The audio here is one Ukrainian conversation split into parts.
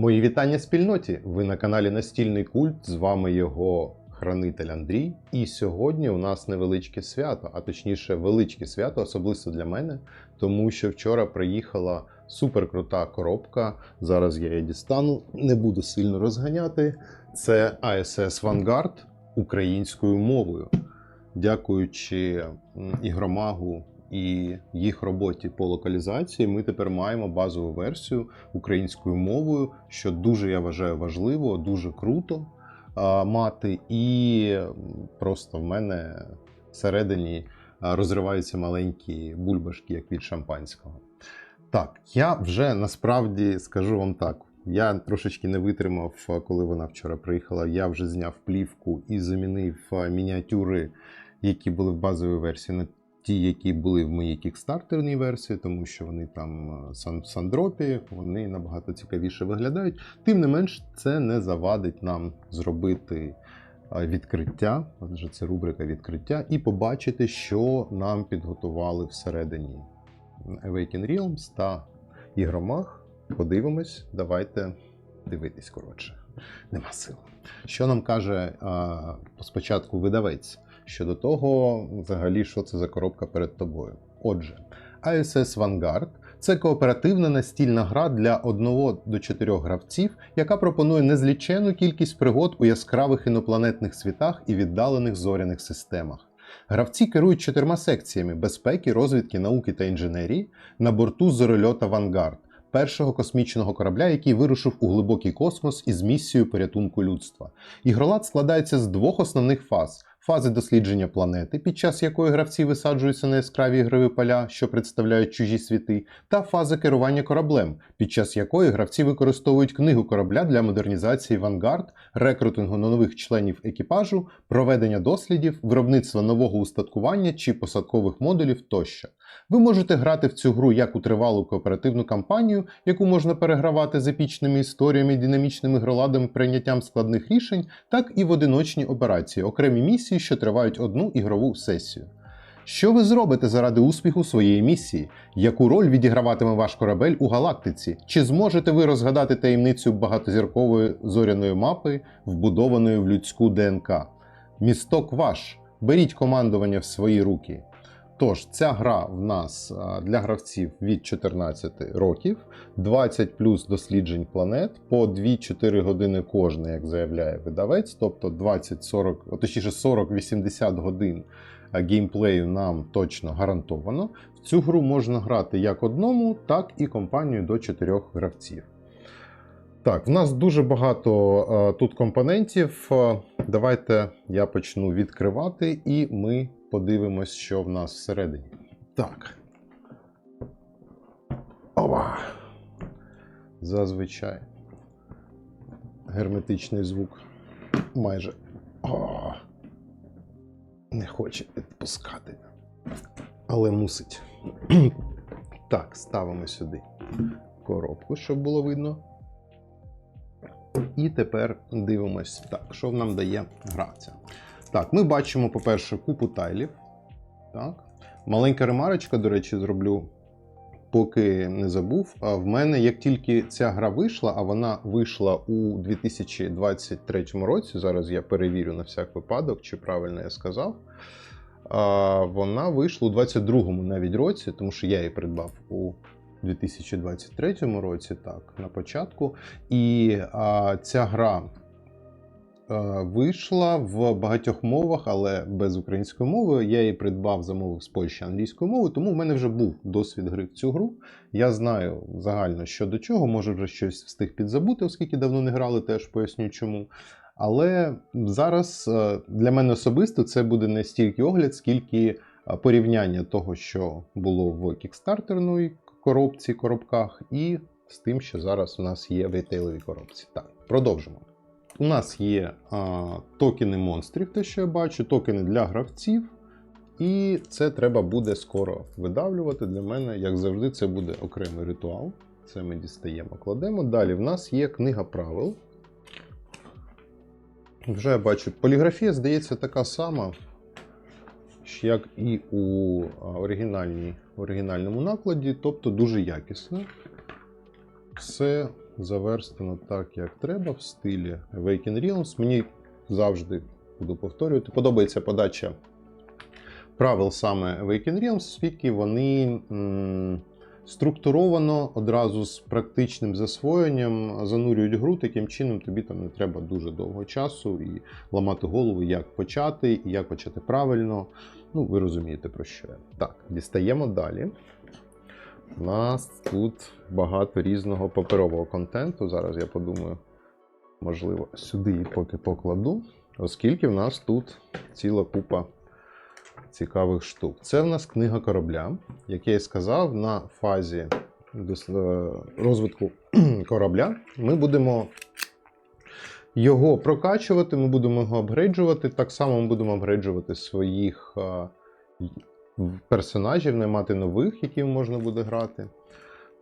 Мої вітання спільноті. Ви на каналі Настільний Культ. З вами його хранитель Андрій. І сьогодні у нас невеличке свято, а точніше, величке свято, особисто для мене, тому що вчора приїхала суперкрута коробка. Зараз я її дістану, не буду сильно розганяти. Це ASS Vanguard українською мовою. Дякуючи ігромагу і їх роботі по локалізації, ми тепер маємо базову версію українською мовою, що дуже я вважаю важливо, дуже круто мати. І просто в мене всередині розриваються маленькі бульбашки, як від шампанського. Так, я вже насправді скажу вам так. Я трошечки не витримав, коли вона вчора приїхала. Я вже зняв плівку і замінив мініатюри, які були в базовій версії, на ті, які були в моїй кікстартерній версії, тому що вони там е, в сандропі, вони набагато цікавіше виглядають. Тим не менш, це не завадить нам зробити е, відкриття, адже це рубрика відкриття, і побачити, що нам підготували всередині Awaken Realms та ігромах. Подивимось, давайте дивитись коротше. Нема сил. Що нам каже а, спочатку видавець щодо того, взагалі, що це за коробка перед тобою? Отже, ISS Vanguard це кооперативна настільна гра для 1 до 4 гравців, яка пропонує незлічену кількість пригод у яскравих інопланетних світах і віддалених зоряних системах. Гравці керують чотирма секціями безпеки, розвідки, науки та інженерії на борту зорольота Vanguard, першого космічного корабля, який вирушив у глибокий космос із місією порятунку людства. Ігролад складається з двох основних фаз. Фази дослідження планети, під час якої гравці висаджуються на яскраві ігрові поля, що представляють чужі світи, та фаза керування кораблем, під час якої гравці використовують книгу корабля для модернізації вангард, рекрутингу на нових членів екіпажу, проведення дослідів, виробництва нового устаткування чи посадкових модулів тощо. Ви можете грати в цю гру як у тривалу кооперативну кампанію, яку можна перегравати з епічними історіями, динамічним ігроладом, прийняттям складних рішень, так і в одиночні операції, окремі місії, що тривають одну ігрову сесію. Що ви зробите заради успіху своєї місії? Яку роль відіграватиме ваш корабель у галактиці? Чи зможете ви розгадати таємницю багатозіркової зоряної мапи, вбудованої в людську ДНК? Місток ваш. Беріть командування в свої руки. Тож, ця гра в нас для гравців від 14 років, 20 плюс досліджень планет по 2-4 години кожне, як заявляє видавець, тобто 20-40, точніше 40-80 годин а, геймплею нам точно гарантовано. В цю гру можна грати як одному, так і компанію до 4 гравців. Так, в нас дуже багато е, тут компонентів. Е, Давайте я почну відкривати, і ми подивимось, що в нас всередині. Так. Ова. Зазвичай. Герметичний звук. Майже. О, не хоче відпускати. Але мусить. Так, ставимо сюди коробку, щоб було видно. І тепер дивимось, так, що нам дає гра ця. Так, ми бачимо, по-перше, купу тайлів. Так. Маленька ремарочка, до речі, зроблю, поки не забув. В мене, як тільки ця гра вийшла, а вона вийшла у 2023 році, зараз я перевірю на всяк випадок, чи правильно я сказав. Вона вийшла у 22-му навіть році, тому що я її придбав у 2023 році, так, на початку. І а, ця гра вийшла в багатьох мовах, але без української мови. Я її придбав, замовив з Польщі англійською мовою, тому в мене вже був досвід гри в цю гру. Я знаю загально що до чого, може вже щось встиг підзабути, оскільки давно не грали, теж поясню чому. Але зараз е, для мене особисто це буде не стільки огляд, скільки е, порівняння того, що було в кікстартерної коробці, коробках, і з тим, що зараз у нас є в рітейловій коробці. Так, продовжимо. У нас є а, токени монстрів, те, що я бачу, токени для гравців. І це треба буде скоро видавлювати. Для мене, як завжди, це буде окремий ритуал. Це ми дістаємо, кладемо. Далі в нас є книга правил. Вже я бачу, поліграфія, здається, така сама, як і у оригінальному накладі, тобто дуже якісно. Все заверстано так, як треба, в стилі Awaken Realms. Мені завжди буду повторювати. Подобається подача правил саме Awaken Realms, оскільки вони структуровано одразу з практичним засвоєнням занурюють гру, таким чином тобі там не треба дуже довго часу і ламати голову, як почати, і як почати правильно. Ну, ви розумієте про що я. Так, дістаємо далі. У нас тут багато різного паперового контенту. Зараз я подумаю, можливо, сюди її поки покладу, оскільки в нас тут ціла купа цікавих штук. Це в нас книга корабля, як я і сказав, на фазі е, розвитку корабля ми будемо його прокачувати, ми будемо його апгрейджувати. Так само ми будемо апгрейджувати своїх е, персонажів, наймати нових, які можна буде грати.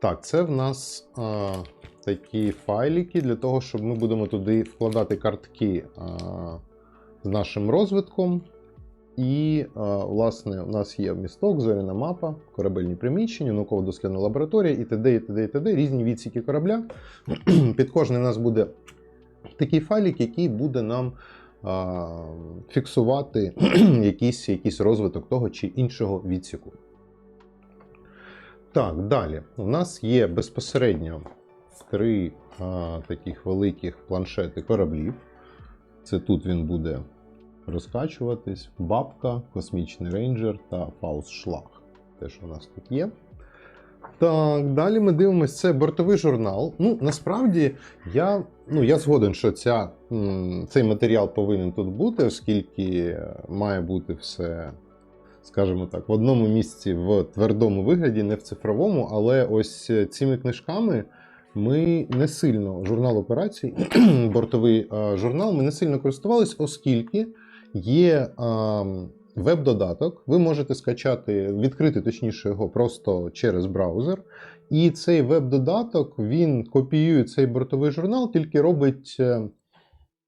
Так, це в нас е, такі файлики для того, щоб ми будемо туди вкладати картки е, з нашим розвитком. І, е, власне, у нас є місток, зоряна мапа, корабельні приміщення, науково-дослідна лабораторія і т.д. і т.д. і т.д. різні відсіки корабля. Під кожний у нас буде такий файлик, який буде нам а, фіксувати якийсь, якийсь розвиток того чи іншого відсіку. Так, далі. У нас є безпосередньо три а, таких великих планшети кораблів. Це тут він буде розкачуватись. Бабка, космічний рейнджер та Фаус-шлаг. Те, що у нас тут є. Так, далі ми дивимося, це бортовий журнал. Ну, насправді, я, ну, я згоден, що ця, цей матеріал повинен тут бути, оскільки має бути все, скажімо так, в одному місці в твердому вигляді, не в цифровому, але ось цими книжками ми не сильно, журнал операцій, бортовий журнал, ми не сильно користувались, оскільки є. Веб-додаток, ви можете скачати, відкрити точніше його просто через браузер. І цей веб-додаток він копіює цей бортовий журнал, тільки робить е,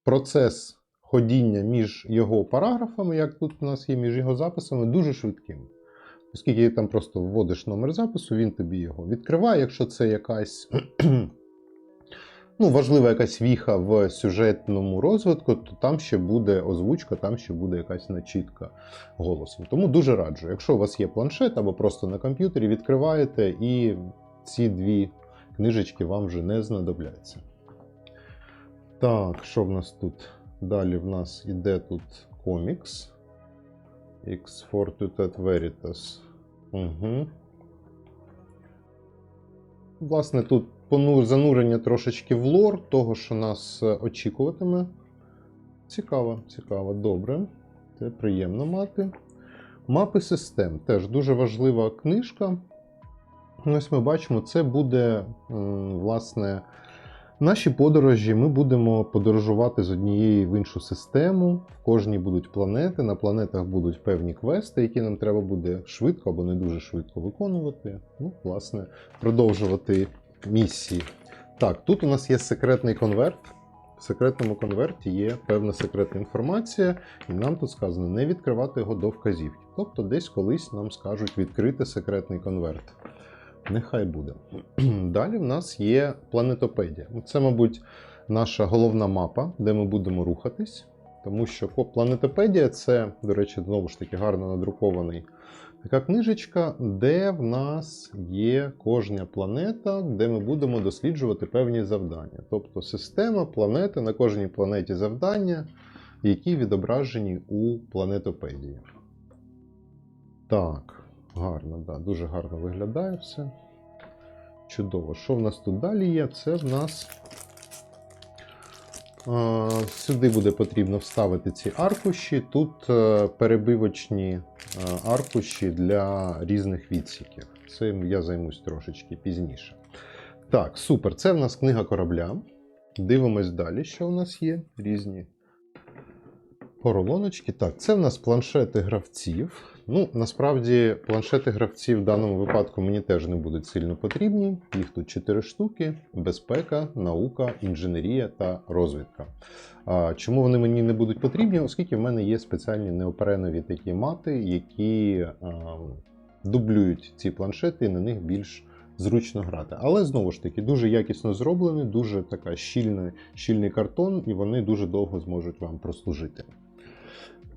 процес ходіння між його параграфами, як тут у нас є між його записами, дуже швидким. Оскільки там просто вводиш номер запису, він тобі його відкриває. Якщо це якась ну, важлива якась віха в сюжетному розвитку, то там ще буде озвучка, там ще буде якась начітка голосом. Тому дуже раджу, якщо у вас є планшет або просто на комп'ютері, відкриваєте і ці дві книжечки вам вже не знадобляться. Так, що в нас тут? Далі в нас іде тут комікс. X Fortutat Veritas. Угу. Власне, тут занурення трошечки в лор того, що нас е, очікуватиме. Цікаво, цікаво, добре. Це приємно мати. Мапи систем теж дуже важлива книжка. Ось ми бачимо, це буде, власне, наші подорожі. Ми будемо подорожувати з однієї в іншу систему. В кожній будуть планети. На планетах будуть певні квести, які нам треба буде швидко або не дуже швидко виконувати. Ну, власне, продовжувати місії. Так, тут у нас є секретний конверт. В секретному конверті є певна секретна інформація, і нам тут сказано не відкривати його до вказівки. Тобто, десь колись нам скажуть відкрити секретний конверт. Нехай буде. Далі в нас є планетопедія. Це, мабуть, наша головна мапа, де ми будемо рухатись. Тому що планетопедія це, до речі, знову ж таки гарно надрукований така книжечка, де в нас є кожна планета, де ми будемо досліджувати певні завдання. Тобто система, планети, на кожній планеті завдання, які відображені у планетопедії. Так, гарно, да, дуже гарно виглядає все. Чудово. Що в нас тут далі є? Це в нас. А, Сюди буде потрібно вставити ці аркуші. Тут е, перебивочні е, аркуші для різних відсіків. Цим я займусь трошечки пізніше. Так, супер. Це в нас книга корабля. Дивимось далі, що у нас є. Різні поролоночки. Так, це в нас планшети гравців. Ну, насправді, планшети гравців в даному випадку мені теж не будуть сильно потрібні. Їх тут 4 штуки: безпека, наука, інженерія та розвідка. А, чому вони мені не будуть потрібні? Оскільки в мене є спеціальні неопренові такі мати, які а, дублюють ці планшети, і на них більш зручно грати. Але знову ж таки, дуже якісно зроблений, дуже така щільний, щільний картон, і вони дуже довго зможуть вам прослужити.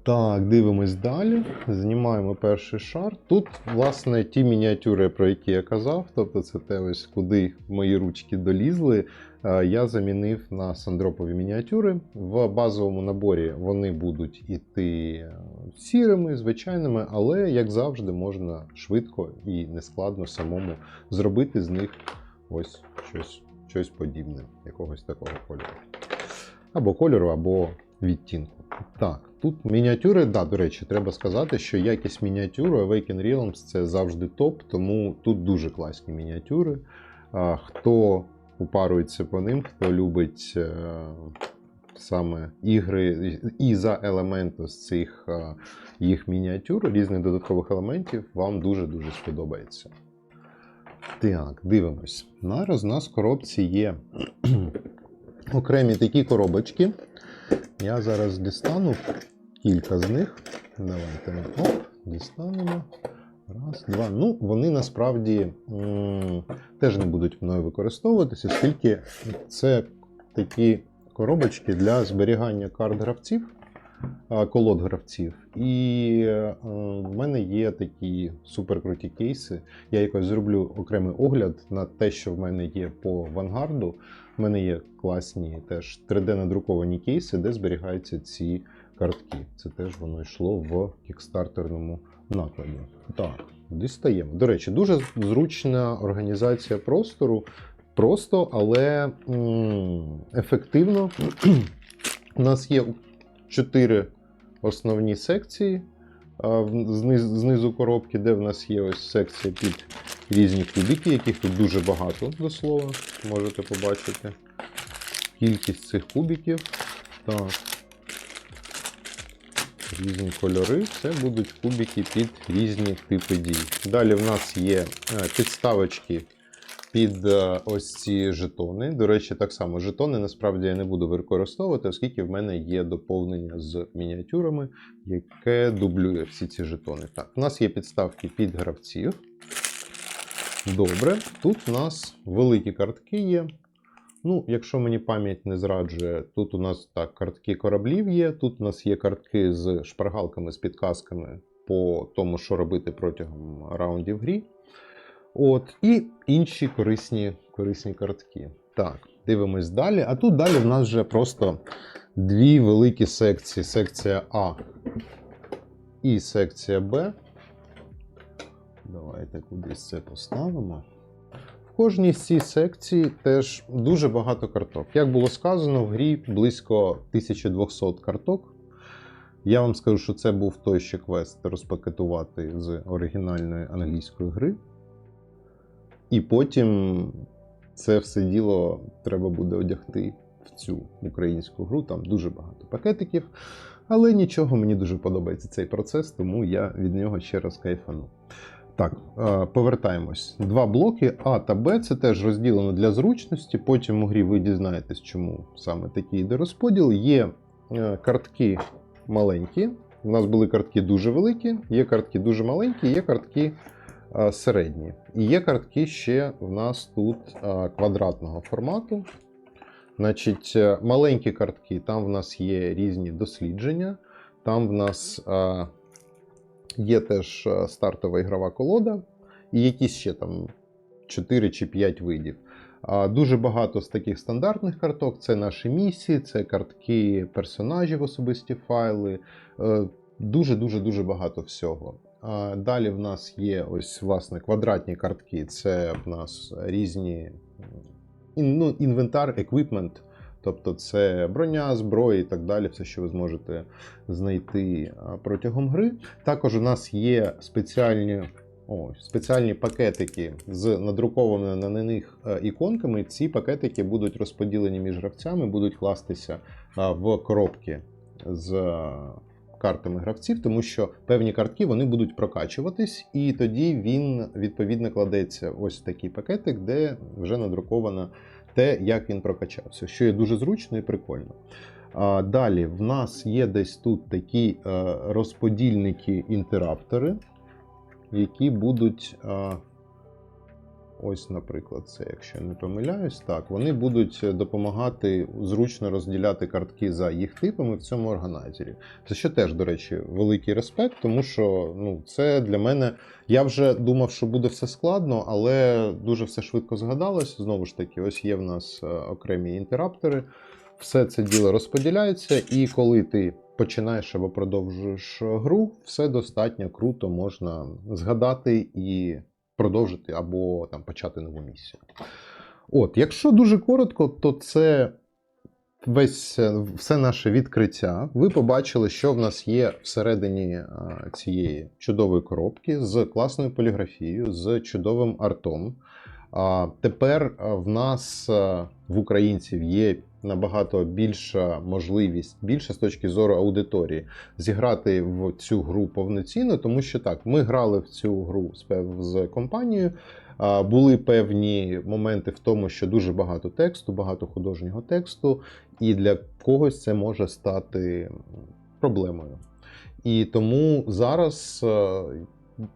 Так, дивимось далі. Знімаємо перший шар. Тут, власне, ті мініатюри, про які я казав, тобто це те, ось куди мої ручки долізли. е, Я замінив на сандропові мініатюри. В базовому наборі вони будуть іти е, сірими, звичайними, але, як завжди, можна швидко і нескладно самому зробити з них ось щось, щось подібне, якогось такого кольору. Або кольору, або відтінку. Так, тут мініатюри, да, до речі, треба сказати, що якість мініатюри Awaken Realms це завжди топ, тому тут дуже класні мініатюри. Хто упарується по ним, хто любить е, саме ігри і за елементу з цих е, їх мініатюр, різних додаткових елементів, вам дуже-дуже сподобається. Так, дивимось. Зараз у нас в коробці є окремі такі коробочки. Я зараз дістану кілька з них. Давайте ми оп, дістанемо. Раз, два. Ну, вони насправді м, теж не будуть мною використовуватися, оскільки це такі коробочки для зберігання карт гравців, колод гравців. І е, в мене є такі суперкруті кейси. Я якось зроблю окремий огляд на те, що в мене є по Вангарду. У мене є класні теж 3D-надруковані кейси, де зберігаються ці картки. Це теж воно йшло в кікстартерному накладі. Так, дістаємо. До речі, дуже зручна організація простору. Просто, але ефективно. У нас є чотири основні секції знизу, коробки, де в нас є ось секція під різні кубики, яких тут дуже багато, до слова, можете побачити. Кількість цих кубиків. Так. Різні кольори. Це будуть кубики під різні типи дій. Далі в нас є е, підставочки під е, ось ці жетони. До речі, так само жетони насправді я не буду використовувати, оскільки в мене є доповнення з мініатюрами, яке дублює всі ці жетони. Так, у нас є підставки під гравців. Добре, тут у нас великі картки є. Ну, якщо мені пам'ять не зраджує, тут у нас так картки кораблів є. Тут у нас є картки з шпаргалками, з підказками по тому, що робити протягом раундів грі. От, і інші корисні, корисні картки. Так, дивимось далі. А тут далі в нас вже просто дві великі секції: секція А і секція Б. Давайте кудись це поставимо. В кожній з цій секції теж дуже багато карток. Як було сказано, в грі близько 1200 карток. Я вам скажу, що це був той ще квест розпакетувати з оригінальної англійської гри. І потім це все діло треба буде одягти в цю українську гру. Там дуже багато пакетиків. Але нічого, мені дуже подобається цей процес, тому я від нього ще раз кайфану. Так, е, повертаємось. Два блоки А та Б це теж розділено для зручності. Потім у грі ви дізнаєтесь, чому саме такий йде розподіл. Є е, картки маленькі. У нас були картки дуже великі, є картки дуже маленькі, є картки середні. І є картки ще в нас тут е, квадратного формату. Значить, е, маленькі картки, там в нас є різні дослідження. Там в нас е, є теж е, стартова ігрова колода, і якісь ще там 4 чи 5 видів. Дуже багато з таких стандартних карток це наші місії, це картки персонажів, особисті файли. Е, Дуже-дуже дуже багато всього. Далі в нас є ось власне квадратні картки. Це в нас різні ну, інвентар, еквіпмент. Тобто це броня, зброя і так далі, все, що ви зможете знайти протягом гри. Також у нас є спеціальні, о, спеціальні пакетики з надрукованими на них е, іконками. Ці пакетики будуть розподілені між гравцями, будуть кластися в коробки з картами гравців, тому що певні картки вони будуть прокачуватись, і тоді він відповідно кладеться ось в такий пакетик, де вже надруковано те, як він прокачався, що є дуже зручно і прикольно. А, Далі в нас є десь тут такі е, розподільники інтераптори, які будуть. Е, ось, наприклад, це, якщо я не помиляюсь, так, вони будуть допомагати зручно розділяти картки за їх типами в цьому органайзері. За що теж, до речі, великий респект, тому що ну, це для мене. Я вже думав, що буде все складно, але дуже все швидко згадалось. Знову ж таки, ось є в нас е, окремі інтераптори. Все це діло розподіляється, і коли ти починаєш або продовжуєш гру, все достатньо круто можна згадати і продовжити або там почати нову місію. От, якщо дуже коротко, то це весь е, все наше відкриття. Ви побачили, що в нас є всередині е, цієї чудової коробки з класною поліграфією, з чудовим артом. А тепер е, в нас в українців є набагато більша можливість, більше з точки зору аудиторії, зіграти в цю гру повноцінно, тому що так, ми грали в цю гру з компанією. Були певні моменти в тому, що дуже багато тексту, багато художнього тексту, і для когось це може стати проблемою. І тому зараз е,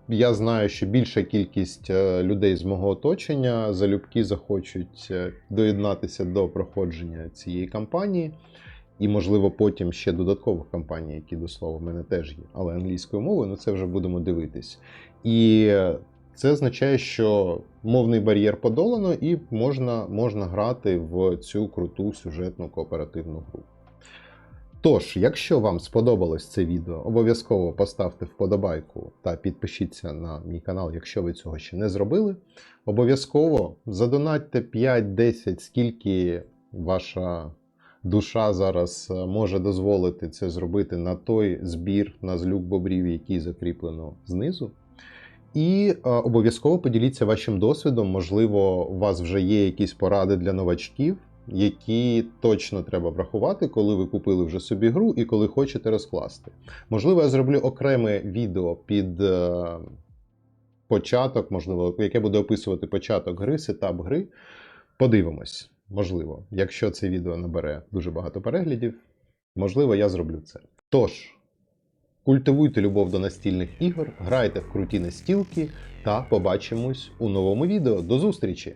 я знаю, що більша кількість е, людей з мого оточення залюбки захочуть е, доєднатися до проходження цієї кампанії, і, можливо, потім ще додаткових кампаній, які до слова в мене теж є, але англійською мовою, ну це вже будемо дивитись. І е, це означає, що мовний бар'єр подолано, і можна, можна грати в цю круту сюжетну кооперативну гру. Тож, якщо вам сподобалось це відео, обов'язково поставте вподобайку та підпишіться на мій канал, якщо ви цього ще не зробили. Обов'язково задонатьте 5-10, скільки ваша душа зараз е, може дозволити це зробити на той збір на злюк бобрів, який закріплено знизу. І е, обов'язково поділіться вашим досвідом. Можливо, у вас вже є якісь поради для новачків, які точно треба врахувати, коли ви купили вже собі гру і коли хочете розкласти. Можливо, я зроблю окреме відео під е, початок, можливо, яке буде описувати початок гри, сетап гри. Подивимось, можливо, якщо це відео набере дуже багато переглядів, можливо, я зроблю це. Тож. Культивуйте любов до настільних ігор, грайте в круті настілки та побачимось у новому відео. До зустрічі!